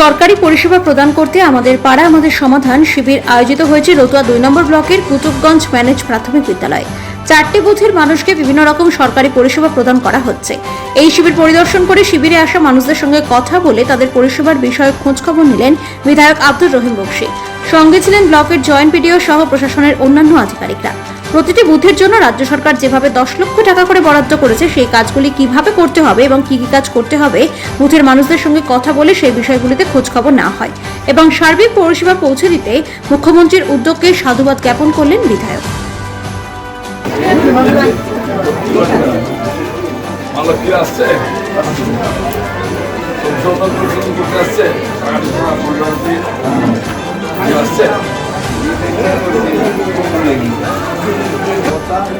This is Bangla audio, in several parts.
সরকারি পরিষেবা প্রদান করতে আমাদের পাড়া আমাদের সমাধান শিবির আয়োজিত হয়েছে রতুয়া দুই নম্বর ব্লকের কুতুবগঞ্জ ম্যানেজ প্রাথমিক বিদ্যালয়। চারটি বুথের মানুষকে বিভিন্ন রকম সরকারি পরিষেবা প্রদান করা হচ্ছে। এই শিবির পরিদর্শন করে শিবিরে আসা মানুষদের সঙ্গে কথা বলে তাদের পরিষেবার বিষয়ে খোঁজখবর নিলেন বিধায়ক আব্দুর রহিম বক্সি। সঙ্গে ছিলেন ব্লকের জয়েন্ট পিডিও সহ প্রশাসনের অন্যান্য আধিকারিকরা। প্রতিটি বুথের জন্য রাজ্য সরকার যেভাবে দশ লক্ষ টাকা করে বরাদ্দ করেছে, সেই কাজগুলি কীভাবে করতে হবে এবং কি কি কাজ করতে হবে, বুথের মানুষদের সঙ্গে কথা বলে সেই বিষয়গুলিতে খোঁজখবর না হয়। এবং সার্বিক পরিষেবা পৌঁছে দিতে মুখ্যমন্ত্রীর উদ্যোগকে সাধুবাদ জ্ঞাপন করলেন বিধায়ক। সংশোধন পরিশোধন করতে আসছে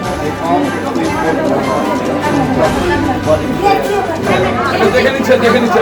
কি আসছে এটা দেখে নিচ্ছে দেখে নিচ্ছে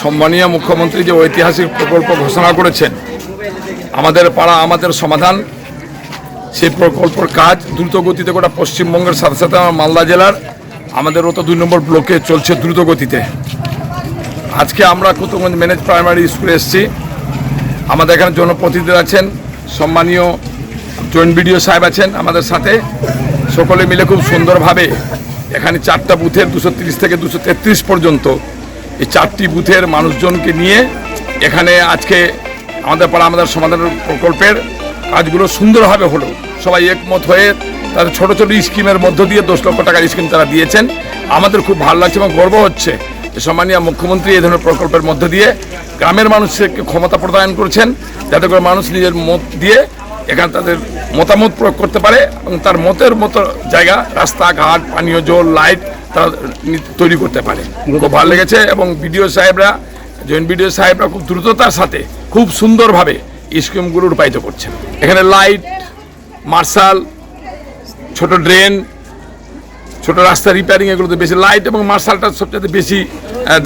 সম্মানীয় মুখ্যমন্ত্রী যে ঐতিহাসিক প্রকল্প ঘোষণা করেছেন, আমাদের পাড়া, আমাদের সমাধান, সেই প্রকল্পের কাজ দ্রুত গতিতে গোটা পশ্চিমবঙ্গের সাথে সাথে আমার মালদা জেলার, আমাদের তো দুই নম্বর ব্লকে চলছে দ্রুত গতিতে। আজকে আমরা কুতুবগঞ্জ ম্যানেজ প্রাইমারি স্কুলে এসেছি। আমাদের এখানে জনপ্রতিনিধি আছেন, সম্মানীয় জয়েন্ট বিডিও সাহেব আছেন আমাদের সাথে। সকলে মিলে খুব সুন্দরভাবে এখানে চারটা বুথের দুশো থেকে দুশো পর্যন্ত এই চারটি বুথের মানুষজনকে নিয়ে এখানে আজকে আমাদের পাড়া আমাদের সমাধান প্রকল্পের কাজগুলো সুন্দরভাবে হলো। সবাই একমত হয়ে তাদের ছোট ছোট স্কিমের মধ্য দিয়ে দশ লক্ষ টাকার স্কিম তারা দিয়েছেন। আমাদের খুব ভালো লাগছে এবং গর্ব হচ্ছে যে সম্মানীয় মুখ্যমন্ত্রী এই ধরনের প্রকল্পের মধ্য দিয়ে গ্রামের মানুষকে ক্ষমতা প্রদান করেছেন। যাতে করে মানুষ নিজের মত দিয়ে এখানে তাদের মতামত প্রয়োগ করতে পারে এবং তার মতের মতো জায়গা রাস্তাঘাট পানীয় জল, লাইট তারা তৈরি করতে পারে। খুব ভালো লেগেছে এবং বিডিও সাহেবরা, জয়েন্ট বিডিও সাহেবরা খুব দ্রুততার সাথে, খুব সুন্দরভাবে স্কিমগুলো রূপায়িত করছেন। এখানে লাইট, মার্শাল, ছোট ড্রেন, ছোট রাস্তা রিপেয়ারিং এগুলোতে বেশি লাইট এবং মার্শালটা সবচেয়ে বেশি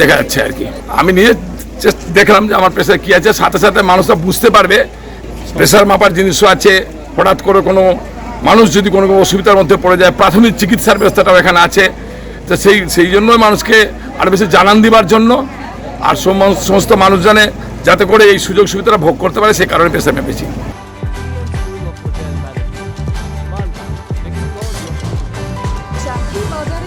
দেখা যাচ্ছে আর কি। আমি নিজে দেখলাম যে আমার প্রেশার কী আছে, সাথে সাথে মানুষরা বুঝতে পারবে প্রেশার মাপার জিনিসও আছে, হঠাৎ করে কোনো মানুষ যদি কোনো অসুবিধার মধ্যে পড়ে যায়, প্রাথমিক চিকিৎসার ব্যবস্থাটাও এখানে আছে। তো সেই সেই জন্যই মানুষকে আরও বেশি জানান দিবার জন্য আর সম- সমস্ত মানুষ জানে যাতে করে এই সুযোগ সুবিধাটা ভোগ করতে পারে সেই কারণে প্রেশার মেপেছি। চাকরি বাজারে